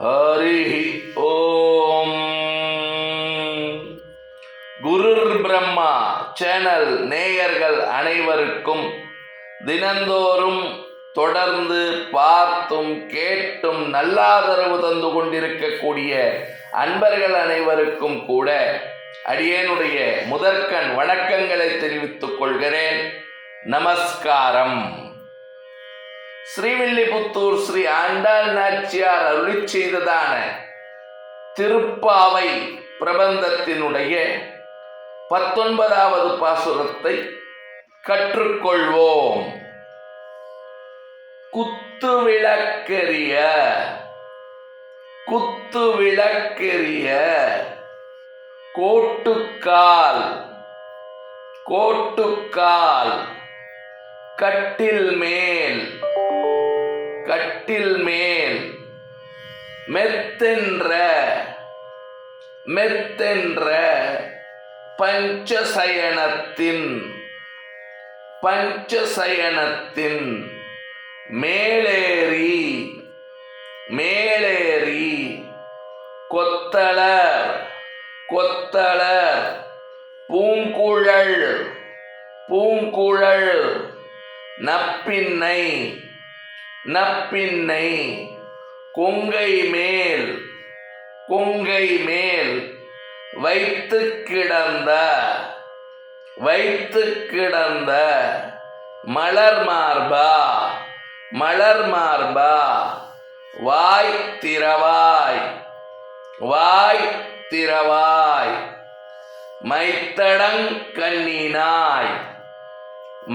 ஹரி ஓம். குருர் பிரம்மா சேனல் நேயர்கள் அனைவருக்கும் தினந்தோறும் தொடர்ந்து பார்த்தும் கேட்டும் நல்லாதரவு தந்து கொண்டிருக்கக்கூடிய அன்பர்கள் அனைவருக்கும் கூட அடியேனுடைய முதற்கண் வணக்கங்களை தெரிவித்துக் கொள்கிறேன். நமஸ்காரம். ஸ்ரீவில்லிபுத்தூர் ஸ்ரீ ஆண்டாள் நாச்சியார் அருளி செய்ததான திருப்பாவை பிரபந்தத்தினுடைய பத்தொன்பதாவது பாசுரத்தை கற்றுக்கொள்வோம். குத்து விளக்கெரிய குத்து விளக்கெரிய கோட்டுக்கால் கோட்டுக்கால் கட்டில் மேல் கட்டில் மேல் மெத்தென்ற மெத்தென்ற பஞ்சசயனத்தின் பஞ்சசயனத்தின் மேலேறி மேலேறி கொத்தளர் கொத்தளர் பூங்குழல் பூங்குழல் நப்பின்னை நப்பின்னை கொங்கை மேல் கொங்கை மேல் வைத்து கிடந்த வைத்து கிடந்த மலர் மார்பா மலர் மார்பா வாய் திறவாய் வாய் திரவாய் மைத்தடங் கண்ணினாய்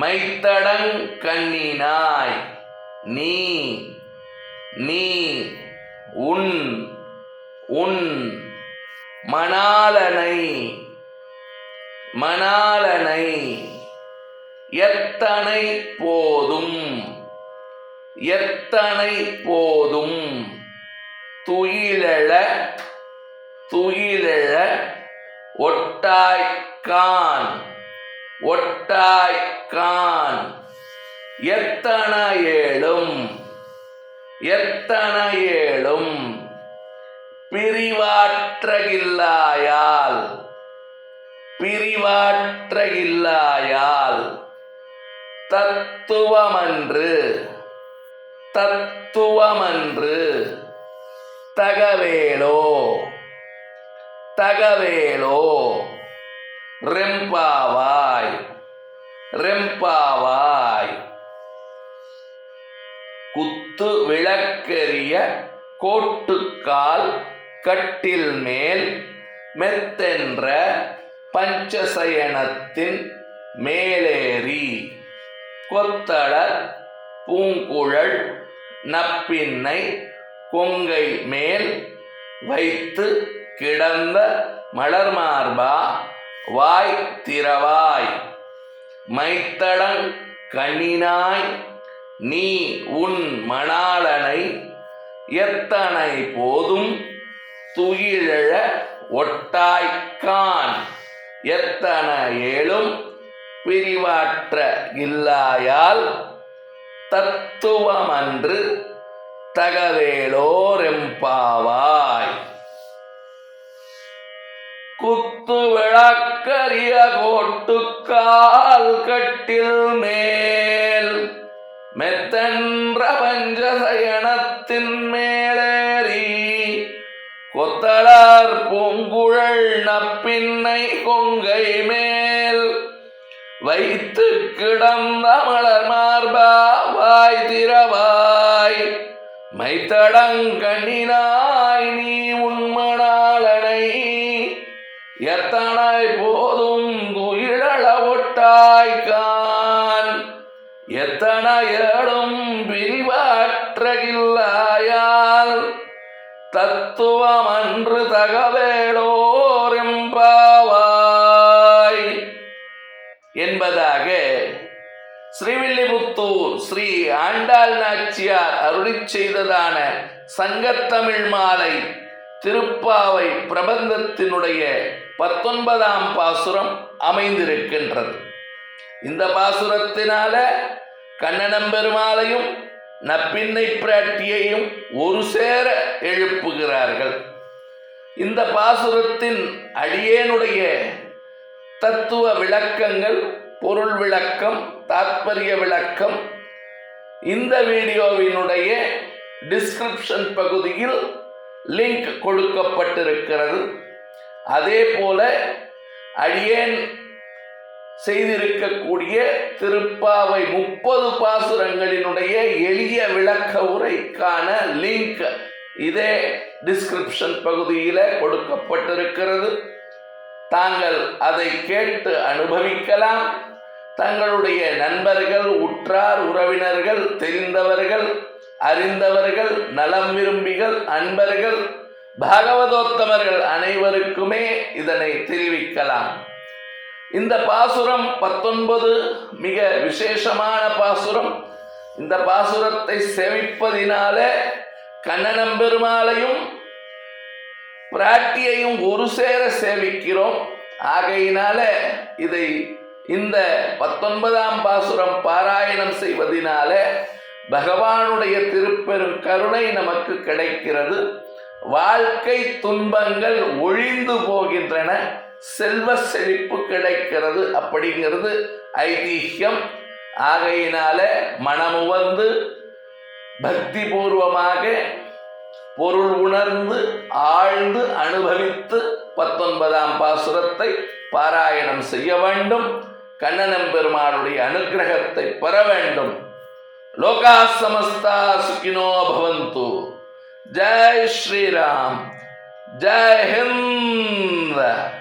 மைத்தடங் கண்ணினாய். நீ நீ உன் உன் மணாலனை மணாலனை எத்தனை போதும் எத்தனை போதும் துயிலெழ துயிலழ ஒட்டாய்கான் ஒட்டாய்கான் எத்தனை ஏழும்? எத்தனை ஏழும்? பிரிவாற்றகில்லாயால் பிரிவாற்றகில்லாயால் தத்துவமன்று தத்துவமன்று தகவேலோ தகவேலோ ரெம்பாவாய் ரெம்பாவாய். குத்து விளக்கெரிய கோட்டுக்கால் கட்டில் மேல் மெத்தென்ற பஞ்சசயனத்தின் மேலேறி கொத்தள பூங்குழல் நப்பின்னை கொங்கை மேல் வைத்து கிடந்த மலர்மார்பா வாய் திறவாய் மைத்தளங் கண்ணினாய் நீ உன் மணாளனை எத்தனை போதும் துயிலெழ ஒட்டாய்க்கான். எத்தனை ஏழும் பிரிவாற்ற இல்லாயால் தத்துவமன்று தகவேலோரெம்பாவாய். குத்து விளக்கரிய கோட்டுக்கால் கட்டில் மேல் மெத்தன்ற பஞ்சசயனத்தின் மேலேறி கொத்தளார் பூங்குழல் நப்பின்னை கொங்கை மேல் வைத்து கிடந்த மலர் மார்பாவாய் திரவாய் மைத்தடங்கண்ணினாய் நீ உண்மணாளனை எத்தனை போ எத்தனை ஏடும் விரிவாற்றகில்லாயால் தத்துவம் அன்று என்பதாக ஸ்ரீவில்லிபுத்தூர் ஸ்ரீ ஆண்டாள் நாச்சியார் அருளி செய்ததான சங்கத்தமிழ் மாலை திருப்பாவை பிரபந்தத்தினுடைய பத்தொன்பதாம் பாசுரம் அமைந்திருக்கின்றது. இந்த பாசுரத்தினால கண்ணனம் பெருமாளையும் நப்பின்னை பிராட்டியையும் ஒரு சேர எழுப்புகிறார்கள். இந்த பாசுரத்தின் அடியேனுடைய தத்துவ விளக்கங்கள் பொருள் விளக்கம் தாத்பரிய விளக்கம் இந்த வீடியோவினுடைய டிஸ்கிரிப்ஷன் பகுதியில் லிங்க் கொடுக்கப்பட்டிருக்கிறது. அதே போல அடியேன் செய்திருக்கக்கூடிய திருப்பாவை முப்பது பாசுரங்களினுடைய எளிய விளக்க உரைக்கான லிங்க் இதே டிஸ்கிரிப்ஷன் பகுதியில் கொடுக்கப்பட்டிருக்கிறது. தாங்கள் அதை கேட்டு அனுபவிக்கலாம். தங்களுடைய நண்பர்கள் உற்றார் உறவினர்கள் தெரிந்தவர்கள் அறிந்தவர்கள் நலம் விரும்பிகள் அன்பர்கள் பாகவதோத்தமர்கள் அனைவருக்குமே இதனை தெரிவிக்கலாம். இந்த பாசுரம் பத்தொன்பது மிக விசேஷமான பாசுரம். இந்த பாசுரத்தை சேவிப்பதினால கண்ணனம் பெருமாளையும் பிராட்டியையும் ஒரு சேர சேவிக்கிறோம் ஆகையினால இதை இந்த பத்தொன்பதாம் பாசுரம் பாராயணம் செய்வதினால பகவானுடைய திருப்பெரும் கருணை நமக்கு கிடைக்கிறது. வாழ்க்கை துன்பங்கள் ஒழிந்து போகின்றன. செல்வ செழிப்பு கிடைக்கிறது அப்படிங்கிறது ஐதீகம். ஆகையினால மனமுவந்து பக்தி பூர்வமாக பொருள் உணர்ந்து ஆழ்ந்து அனுபவித்து பத்தொன்பதாம் பாசுரத்தை பாராயணம் செய்ய வேண்டும். கண்ணனம் பெருமாளுடைய அனுக்கிரகத்தை பெற வேண்டும். லோகா சமஸ்தா சுகினோ பவந்து. ஜெய் ஸ்ரீராம். ஜெய் ஹிந்த்.